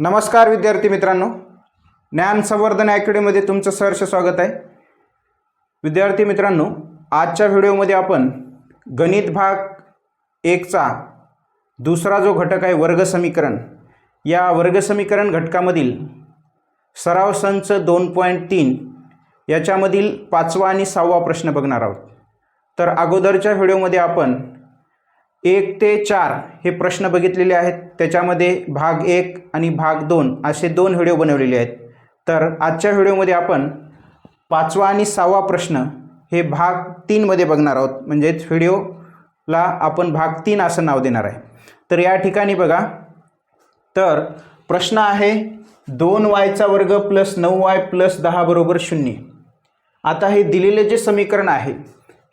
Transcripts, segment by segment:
नमस्कार विद्यार्थी मित्रांनो. ज्ञान संवर्धन अकॅडमीमध्ये तुमचं सहर्ष स्वागत आहे. विद्यार्थी मित्रांनो आजच्या व्हिडिओमध्ये आपण गणित भाग एकचा दुसरा जो घटक आहे वर्गसमीकरण या वर्गसमीकरण घटकामधील सराव संच दोन पॉईंट तीन याच्यामधील पाचवा आणि सहावा प्रश्न बघणार आहोत. तर अगोदरच्या व्हिडिओमध्ये आपण एक ते चार हे प्रश्न बघितलेले आहेत. त्याच्यामध्ये भाग एक आणि भाग दोन असे दोन व्हिडिओ बनवलेले आहेत. तर आजच्या व्हिडिओमध्ये आपण पाचवा आणि सहावा प्रश्न हे भाग तीनमध्ये बघणार आहोत. म्हणजेच व्हिडिओला आपण भाग तीन असं नाव देणार आहे. तर या ठिकाणी बघा. तर प्रश्न आहे दोन वायचा वर्ग प्लस नऊ वाय प्लस दहा बरोबर शून्य. आता हे दिलेले जे समीकरण आहे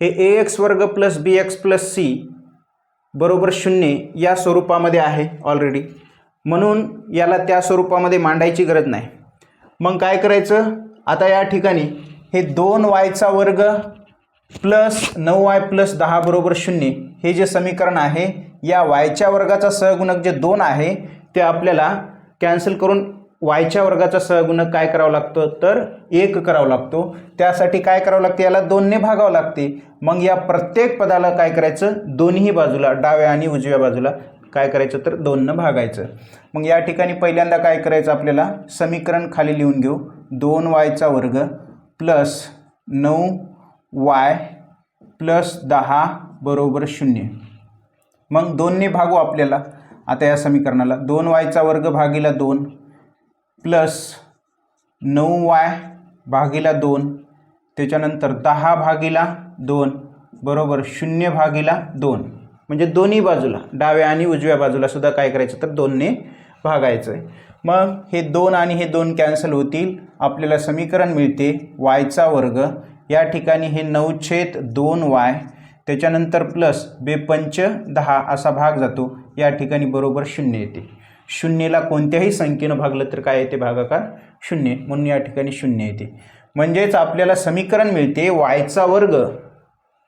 हे ए एक्स वर्ग plus B X plus C बरोबर शून्य या स्वरूपामध्ये आहे ऑलरेडी म्हणून याला त्या स्वरूपामध्ये मांडायची गरज नाही. मग काय करायचं? आता या ठिकाणी हे दोन वायचा वर्ग प्लस नऊ वाय प्लस दहा बरोबर शून्य हे जे समीकरण आहे या वायच्या वर्गाचा सहगुणक जे दोन आहे ते आपल्याला कॅन्सल करून वायच्या वर्गाचा सहगुणक काय करावं लागतं? तर एक करावं लागतो. त्यासाठी काय करावं लागते? याला दोनने भागावं लागते. मग या प्रत्येक पदाला काय करायचं? दोन्ही बाजूला डाव्या आणि उजव्या बाजूला काय करायचं? तर दोननं भागायचं. मग या ठिकाणी पहिल्यांदा काय करायचं आपल्याला? समीकरण खाली लिहून घेऊ. दोन वायचा वर्ग प्लस नऊ वाय प्लस दहा बरोबर शून्य. मग दोनने भागू आपल्याला. आता या समीकरणाला. दोन वायचा वर्ग भागीला दोन. प्लस नऊ वाय भागीला दोन त्याच्यानंतर दहा भागीला दोन बरोबर शून्य भागीला दोन. म्हणजे दोन्ही बाजूला डाव्या आणि उजव्या बाजूला सुद्धा काय करायचं? तर दोनने भागायचं आहे मग हे दोन आणि हे दोन कॅन्सल होतील. आपल्याला समीकरण मिळते वायचा वर्ग. या ठिकाणी हे नऊ छेद दोन वाय त्याच्यानंतर प्लस बेपंच दहा असा भाग जातो. या ठिकाणी बरोबर शून्य येते. शून्यला कोणत्याही संख्येनं भागलं तर काय येते भागाकार? शून्य. म्हणून या ठिकाणी शून्य येते. म्हणजेच आपल्याला समीकरण मिळते वायचा वर्ग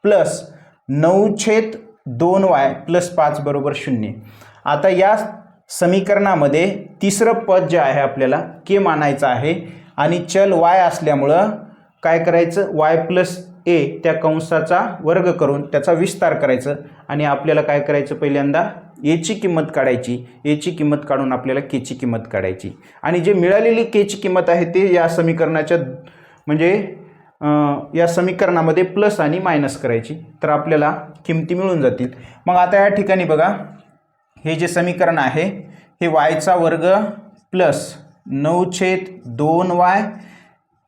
प्लस नऊ छेद दोन वाय प्लस पाच बरोबर शून्य. आता या समीकरणामध्ये तिसरं पद जे आहे आपल्याला के मानायचं आहे आणि चल वाय असल्यामुळं काय करायचं? वाय प्लस ए त्या कंसाचा वर्ग करून त्याचा विस्तार करायचं आणि आपल्याला काय करायचं पहिल्यांदा? एची किंमत काढायची. एची किंमत काढून आपल्याला केची किंमत काढायची. आणि जे मिळालेली केची किंमत आहे ते या समीकरणाच्या म्हणजे या समीकरणामध्ये प्लस आणि मायनस करायची. तर आपल्याला किमती मिळून जातील. मग आता या ठिकाणी बघा. हे जे समीकरण आहे हे वायचा वर्ग प्लस नऊ छेद दोन वाय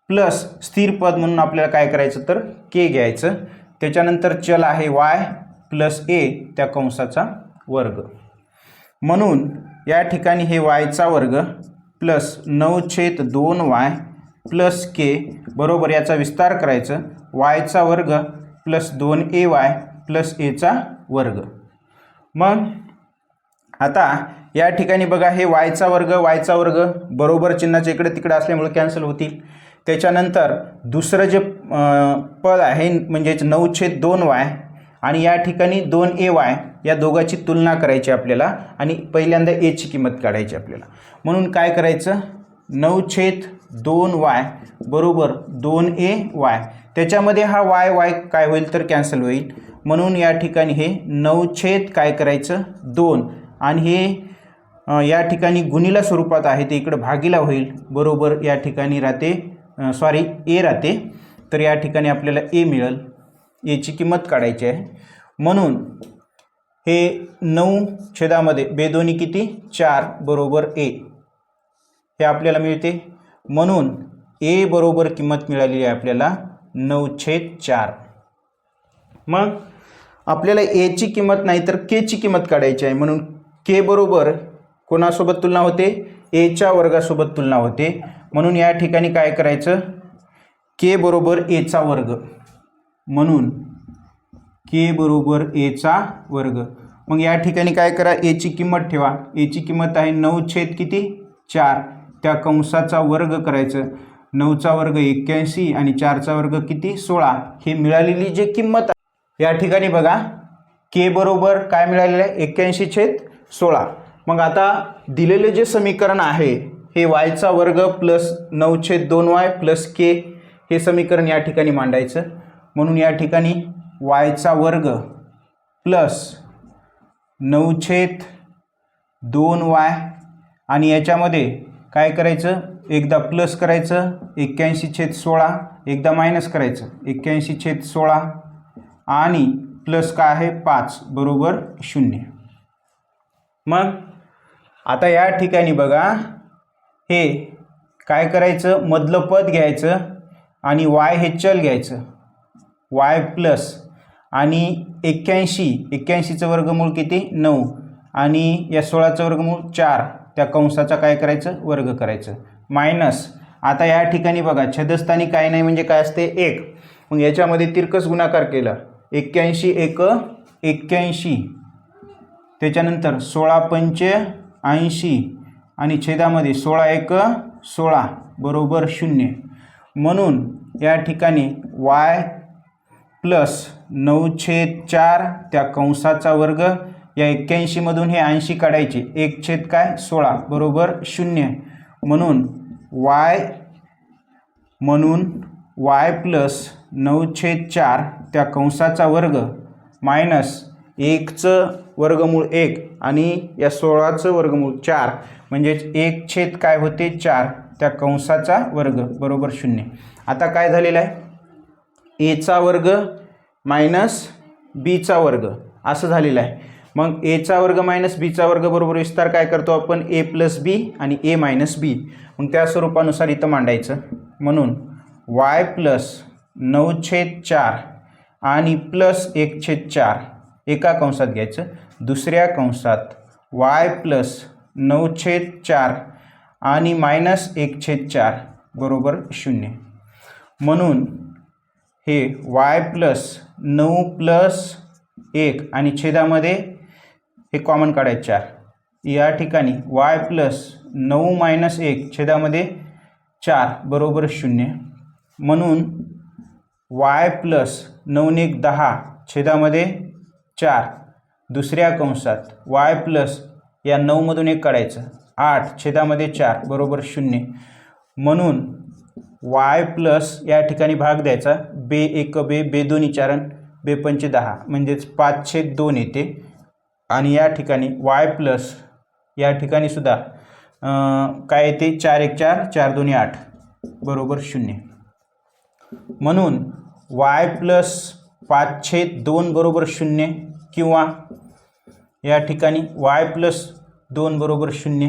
प्लस स्थिर पद म्हणून आपल्याला काय करायचं तर के घ्यायचं. त्याच्यानंतर चल आहे वाय प्लस ए त्या कंसाचा वर्ग. म्हणून या ठिकाणी हे वायचा वर्ग प्लस नऊ छेद दोन वाय प्लस के बरोबर याचा विस्तार करायचं. वायचा वर्ग प्लस दोन ए वाय प्लस एचा वर्ग. मग आता या ठिकाणी बघा हे वायचा वर्ग वायचा वर्ग बरोबर चिन्हाच्या इकडे तिकडे असल्यामुळे कॅन्सल होतील. त्याच्यानंतर दुसरं जे पद आहे म्हणजेच नऊ छेद दोन वाय आणि या ठिकाणी दोन ए वाय या दोघाची तुलना करायची आपल्याला आणि पहिल्यांदा एची किंमत काढायची आपल्याला. म्हणून काय करायचं? नऊ छेद दोन वाय बरोबर दोन ए वाय. त्याच्यामध्ये हा वाय वाय काय होईल तर कॅन्सल होईल. म्हणून या ठिकाणी हे नऊ छेद काय करायचं? दोन. आणि हे या ठिकाणी गुणीला स्वरूपात आहे ते इकडं भागीला होईल. बरोबर या ठिकाणी राहते सॉरी ए राहते. तर या ठिकाणी आपल्याला ए मिळेल. एची किंमत काढायची आहे. म्हणून हे नऊ छेदामध्ये बेदोनी किती? चार बरोबर ए. हे आपल्याला मिळते. म्हणून ए बरोबर किंमत मिळालेली आहे आपल्याला नऊ छेद चार. मग आपल्याला एची किंमत नाही तर केची किंमत काढायची आहे. म्हणून के बरोबर कोणासोबत तुलना होते? एच्या वर्गासोबत तुलना होते. म्हणून या ठिकाणी काय करायचं? के बरोबर एचा वर्ग. म्हणून के बरोबर एचा वर्ग. मग या ठिकाणी काय करा? एची किंमत ठेवा. एची किंमत आहे नऊ छेद किती? चार. त्या कंसाचा वर्ग करायचं. नऊचा वर्ग एक्क्याऐंशी आणि चारचा वर्ग किती? सोळा. हे मिळालेली जी किंमत आहे या ठिकाणी बघा. के बरोबर काय मिळालेलं आहे? एक्क्याऐंशी छेद सोळा. मग आता दिलेले जे समीकरण आहे हे वायचा वर्ग प्लस नऊ छेद दोन वाय प्लस के हे समीकरण या ठिकाणी मांडायचं. म्हणून या ठिकाणी वायचा वर्ग प्लस नऊ छेद दोन वाय आणि याच्यामध्ये काय करायचं? एकदा प्लस करायचं एक्क्याऐंशी छेद सोळा एकदा मायनस करायचं एक्क्याऐंशी छेद सोळा आणि प्लस काय आहे? पाच बरोबर शून्य. मग आता या ठिकाणी बघा. हे काय करायचं? मधलं पद घ्यायचं आणि वाय हे चल घ्यायचं. वाय प्लस आणि एक्क्याऐंशी. एक्क्याऐंशीचं वर्गमूळ किती? नऊ. आणि या सोळाचं वर्गमूळ चार. त्या कंसाचा काय करायचं? वर्ग करायचं. मायनस. आता या ठिकाणी बघा छदस्थानी काय नाही म्हणजे काय असते? एक. मग याच्यामध्ये तिरकस गुणाकार केला. एक्क्याऐंशी एक एक्क्याऐंशी. त्याच्यानंतर सोळा पंचे ऐंशी. आणि छेदामध्ये सोळा एक सोळा बरोबर शून्य. म्हणून या ठिकाणी वाय प्लस नऊ छेद चार त्या कंसाचा वर्ग या एक्क्याऐंशीमधून हे ऐंशी काढायचे. एक छेद काय? सोळा बरोबर शून्य. म्हणून वाय म्हणून वाय प्लस नऊ छेद चार त्या कंसाचा वर्ग मायनस एकचं वर्गमूळ एक आणि या सोळाचं वर्गमूळ चार म्हणजेच एक छेद काय होते? चार. त्या कंसाचा वर्ग बरोबर शून्य. आता काय झालेलं आहे? एचा वर्ग मायनस बीचा वर्ग असं झालेलं आहे. मग एचा वर्ग मायनस बीचा वर्ग बरोबर विस्तार काय करतो आपण? ए प्लस बी आणि ए मायनस बी. मग त्या स्वरूपानुसार इथं मांडायचं. म्हणून वाय प्लस नऊ छेद चार आणि प्लस एक छेद चार एका कंसात घ्यायचं. दुसऱ्या कंसात वाय प्लस नऊ छेद चार आणि मायनस एक छेद चार बरोबर शून्य. म्हणून हे वाय प्लस नऊ प्लस एक आणि छेदामध्ये हे कॉमन काढायचे चार. या ठिकाणी वाय प्लस नऊ मायनस एक छेदामध्ये चार बरोबर शून्य. म्हणून वाय प्लस नऊने एक दहा छेदामध्ये चार. दुसऱ्या कंसात वाय प्लस या नऊमधून एक काढायचं. आठ छेदामध्ये चार बरोबर शून्य. म्हणून वाय प्लस या ठिकाणी भाग द्यायचा. बे एक बे बे दोन्ही चारण बे पंचे दहा. म्हणजेच पाच छेद दोन येते. आणि या ठिकाणी वाय प्लस या ठिकाणी सुद्धा काय येते? चार एक चार चार दोन्ही आठ बरोबर शून्य. म्हणून वाय प्लस पाच छेद दोन बरोबर शून्य. किंवा या ठिकाणी वाय प्लस दोन बरोबर शून्य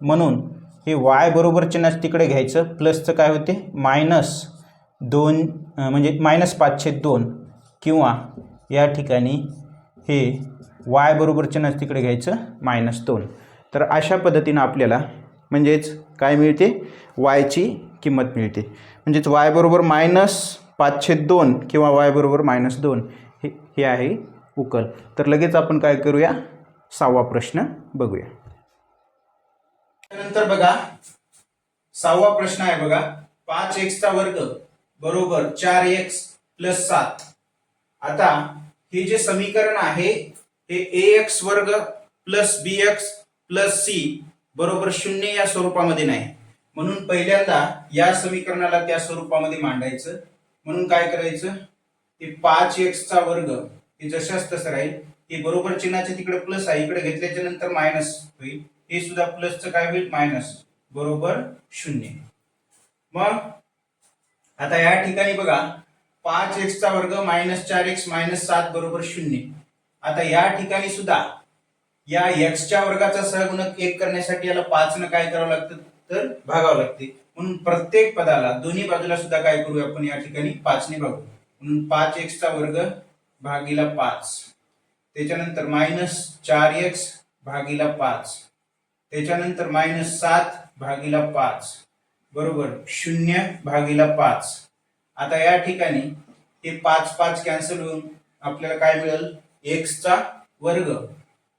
म्हणून हे वाय बरोबर चिन्ह तिकडे घ्यायचं. प्लसचं काय होते? मायनस दोन म्हणजे मायनस पाचशे दोन किंवा या ठिकाणी हे वाय बरोबर चिन्ह तिकडे घ्यायचं मायनस दोन. तर अशा पद्धतीनं आपल्याला म्हणजेच काय मिळते? वायची किंमत मिळते. म्हणजेच वाय बरोबर मायनस पाचशे दोन किंवा वाय बरोबर मायनस दोन हे हे आहे उकल. तर लगेच आपण काय करूया? सहावा प्रश्न बघूया. त्यानंतर बघा सहावा प्रश्न आहे बघा. पाच एक्सचा वर्ग बरोबर चार एक्स प्लस सात. आता हे जे समीकरण आहे हे ए एक्स वर्ग plus B X plus C बरोबर शून्य या स्वरूपामध्ये नाही. म्हणून पहिल्यांदा या समीकरणाला त्या स्वरूपामध्ये मांडायचं. म्हणून काय करायचं? हे पाच एक्सचा वर्ग हे जशाच तसं राहील. हे बरोबर चिन्हाचे तिकडे प्लस आहे इकडे घेतल्याच्या नंतर मायनस होईल. हे सुद्धा प्लसचं काय होईल? मायनस बरोबर शून्य. मग आता या ठिकाणी बघा. पाच एक्सचा वर्ग मायनस चार एक्स मायनस सात बरोबर शून्य. आता या ठिकाणी सुद्धा या एक्सच्या वर्गाचा सहगुणक एक करण्यासाठी याला पाच न काय करावं लागतं? तर भागावं लागते. म्हणून प्रत्येक पदाला दोन्ही बाजूला सुद्धा काय करू आपण या ठिकाणी? पाचने भागू. म्हणून पाच एक्सचा वर्ग भागीला पाच. त्याच्यानंतर मायनस चार एक्स भागीला पाच. त्याच्यानंतर मायनस सात भागीला पाच. बरोबर शून्य भागीला पाच. आता या ठिकाणी हे पाच पाच कॅन्सल होऊन आपल्याला काय मिळेल? एक्सचा वर्ग.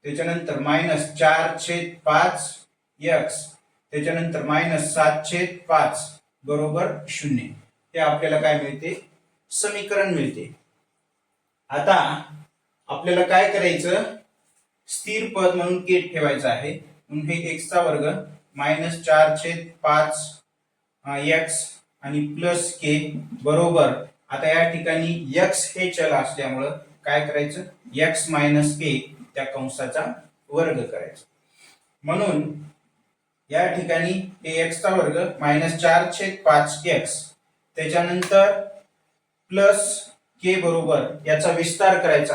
त्याच्यानंतर मायनस चार छेद पाच एक्स त्याच्यानंतर मायनस सात छेद पाच. बरोबर शून्य. हे आपल्याला काय मिळते? समीकरण मिळते. आता आपल्याला काय करायचं? स्थिर पद म्हणून के ठेवायचं आहे. म्हणून हे एक्सचा वर्ग मायनस चार छेद पाच एक्स आणि प्लस के बरोबर. आता या ठिकाणी एक्स हे चल असल्यामुळं काय करायचं? एक्स मायनस के त्या कंसाचा वर्ग करायचा. म्हणून या ठिकाणी हे एक्सचा वर्ग मायनस चार छेद पाच एक्स त्याच्यानंतर प्लस के बरोबर याचा विस्तार करायचा.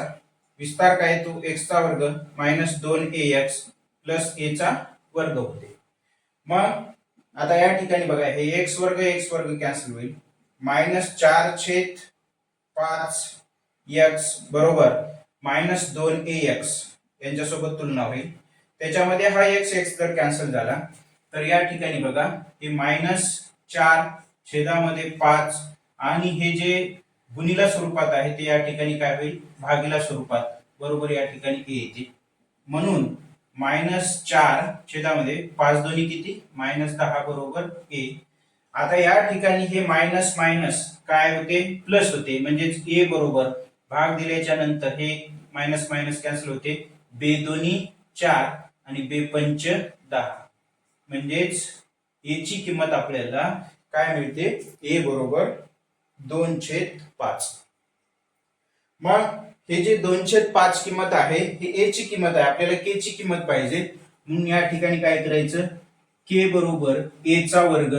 विस्तार काय तो? एक्सचा वर्ग मायनस दोन ए एक्स प्लस एचा वर्ग होते. मग आता या ठिकाणी बघा हे एक्स वर्ग एक्स वर्ग कॅन्सल होईल. मायनस चार छेद पाच एक्स बरोबर मायनस दोन ए एक्स यांच्यासोबत तुलना होईल. त्याच्यामध्ये हा एक्स एक्स जर कॅन्सल झाला तर या ठिकाणी बघा हे मायनस चार छेदामध्ये पाच आणि हे जे गुणीला स्वरूपात आहे ते या ठिकाणी काय होईल? भागीला स्वरूपात बरोबर या ठिकाणी ए येते. म्हणून मायनस चार छेदामध्ये पाच दोन्ही किती? मायनस दहा बरोबर ए आता या ठिकाणी हे मायनस मायनस काय होते? प्लस होते. म्हणजेच ए बरोबर भाग दिल्याच्या नंतर हे मायनस मायनस कॅन्सल होते. बे दोन्ही चार आणि बे पंच दहा. म्हणजेच ए ची किंमत आपल्याला काय मिळते? ए बरोबर दोन छेद पाच. मग हे जे दोन छेद पाच किंमत आहे हे ए ची किंमत आहे. आपल्याला के ची किंमत पाहिजे. म्हणून या ठिकाणी काय करायचं? के बरोबर ए चा वर्ग.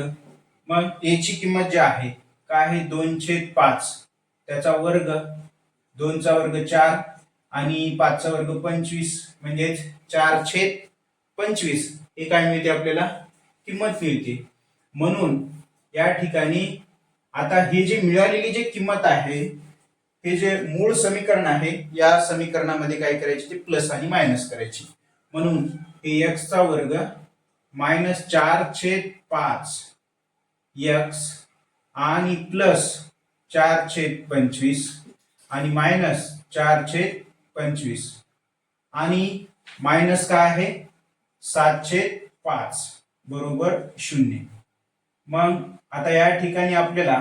मग ए ची किंमत जी आहे काय आहे? दोन छेद पाच. त्याचा वर्ग दोनचा वर्ग चार आणि पाचचा वर्ग पंचवीस. म्हणजेच चार छेद पंचवीस. हे काय मिळते आपल्याला? किंमत मिळते. म्हणून या ठिकाणी आता ही जी मिळालेली जी किंमत आहे हे जे मूळ समीकरण आहे या समीकरणामध्ये काय करायचे? ते प्लस आणि मायनस करायची. म्हणून हे एक्सचा वर्ग मायनस चार छेद पाच एक्स आणि प्लस चार छेद पंचवीस आणि मायनस चार छेद पंचवीस. आणि मायनस काय आहे? सात छेद पाच बरोबर शून्य. मग आता या ठिकाणी आपल्याला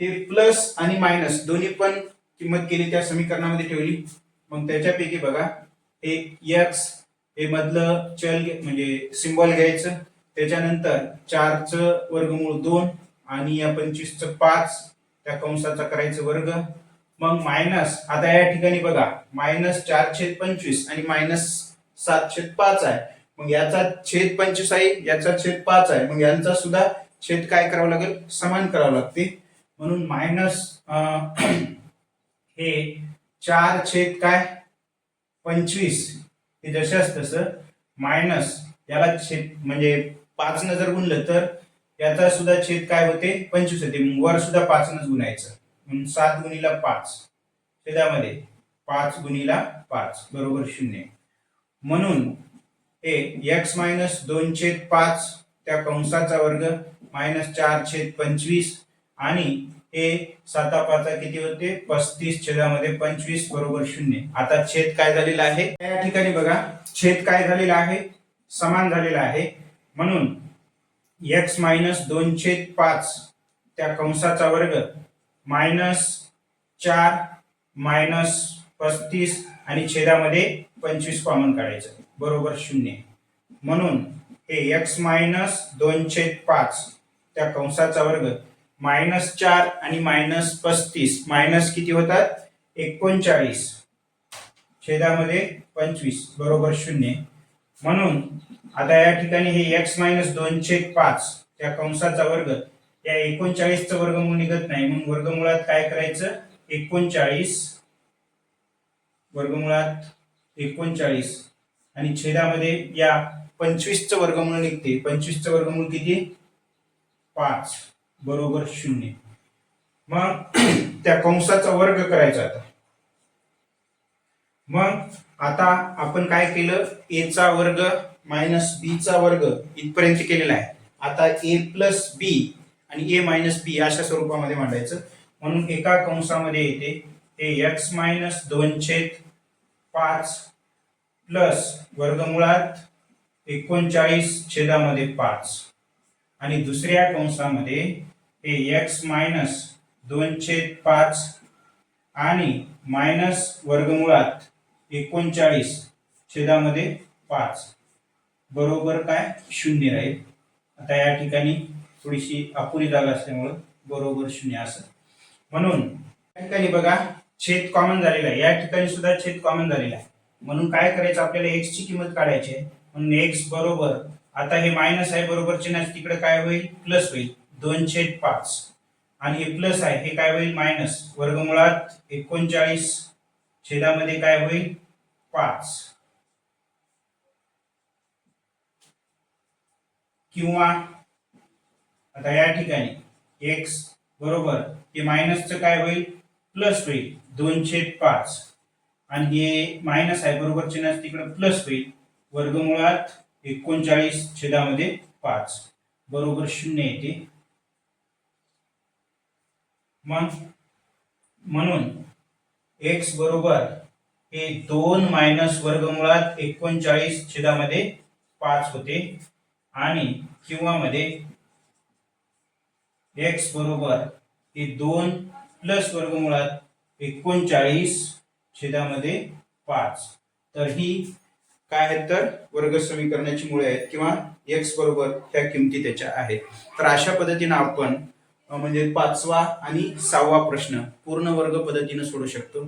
हे प्लस आणि मायनस दोन्ही पण किंमत केली त्या समीकरणामध्ये ठेवली. मग त्याच्यापैकी बघा हे एक्स हे मधलं चल म्हणजे सिम्बॉल घ्यायचं. त्याच्यानंतर चारचं वर्गमूळ दोन आणि या पंचवीसचं पाच त्या कंसाचा करायचं वर्ग. मग मायनस आता या ठिकाणी बघा मायनस चार छेद पंचवीस आणि मायनस सात छेद पाच आहे. मग याचा छेद पंचवीस आहे याचा छेद पाच आहे. मग यांचा सुद्धा छेद काय करावं लागेल? समान करावं लागते. म्हणून मायनस हे चार छेद काय? पंचवीस. हे जशाच तसं मायनस याला छेद म्हणजे पाच न जर गुणलं तर याचा सुद्धा छेद काय होते? पंचवीस होते. वर सुद्धा पाच नच गुणायचं. म्हणून सात गुणीला पाच. छेदामध्ये पाच गुणीला पाच. बरोबर शून्य. म्हणून हे एक्स मायनस दोन छेद पाच त्या कंसाचा वर्ग मायनस चार छेद पंचवीस आणि हे साता पाचा किती होते? पस्तीस छेदामध्ये पंचवीस बरोबर शून्य. आता छेद काय झालेला आहे? या ठिकाणी बघा. छेद काय झालेला आहे? समान झालेला आहे. म्हणून एक्स मायनस दोन छेद पाच त्या कंसाचा वर्ग मायनस चार मायनस पस्तीस आणि छेदामध्ये पंचवीस कॉमन काढायचं. बरोबर शून्य. म्हणून हे एक्स मायनस दोन छेद पाच त्या कंसाचा वर्ग. मायनस चार आणि मायनस पस्तीस. मायनस किती होतात? एकोणचाळीस. छेदामध्ये पंचवीस. बरोबर शून्य. म्हणून आता या ठिकाणी हे एक्स मायनस दोन छेद पाच त्या कंसाचा वर्ग. या एकोणचाळीसचा वर्गमूळ निघत नाही. म्हणून वर्गमुळात काय करायचं? एकोणचाळीस. वर्गमुळात एकोणचाळीस. आणि छेदामध्ये या पंचवीसचं वर्गमूळ निघते. पंचवीसचं वर्गमूळ किती? पाच बरोबर शून्य. मग त्या कंसाचा वर्ग करायचा आता. मग आता आपण काय केलं? ए चा वर्ग मायनस बी चा वर्ग इथपर्यंत केलेला आहे. आता ए प्लस बी आणि ए मायनस बी अशा स्वरूपामध्ये मांडायचं. म्हणून एका कंसामध्ये येते. ते एक्स मायनस दोन छेद पाच प्लस वर्गमुळात एकोणचाळीस छेदामध्ये पाच. आणि दुसऱ्या कंसामध्ये हे एक्स मायनस दोन छेद पाच आणि मायनस वर्गमुळात एकोणचाळीस छेदामध्ये पाच. बरोबर काय? शून्य राहील. आता या ठिकाणी थोडीशी अपुरी जागा असल्यामुळं बरोबर शून्य असं. म्हणून या ठिकाणी बघा छेद कॉमन झालेला आहे. या ठिकाणी सुद्धा छेद कॉमन झालेला आहे. म्हणून काय करायचं? आपल्याला एक्सची किंमत काढायची आहे. म्हणून एक्स बरोबर आता हे मायनस आहे बरोबर चिन्ह तिकडे काय होईल? प्लस होईल. दोन छेद पाच. आणि हे प्लस आहे हे काय होईल? मायनस वर्गमुळात एकोणचाळीस छेदामध्ये काय होईल? पाच. किंवा आता या ठिकाणी एक्स बरोबर हे मायनसचं काय होईल? प्लस होईल. दोन छेद पाच. आणि हे मायनस आहे बरोबर चिन्ह तिकडे प्लस होईल. वर्गमुळात एकोणचाळीस छेदामध्ये पाच. बरोबर शून्य येते. मग म्हणून एक्स बरोबर हे दोन मायनस वर्गमुळात एकोणचाळीस छेदामध्ये पाच होते. आणि किंवा मध्ये एक्स बरोबर हे दोन प्लस वर्गमुळात एकोणचाळीस छेदामध्ये पाच. तर ही काय आहेत तर? वर्ग समीकरणाची मुळे आहेत किंवा एक्स बरोबर ह्या किमती त्याच्या आहेत. तर अशा पद्धतीनं आपण म्हणजे पाचवा आणि सहावा प्रश्न पूर्ण वर्ग पद्धतीनं सोडू शकतो.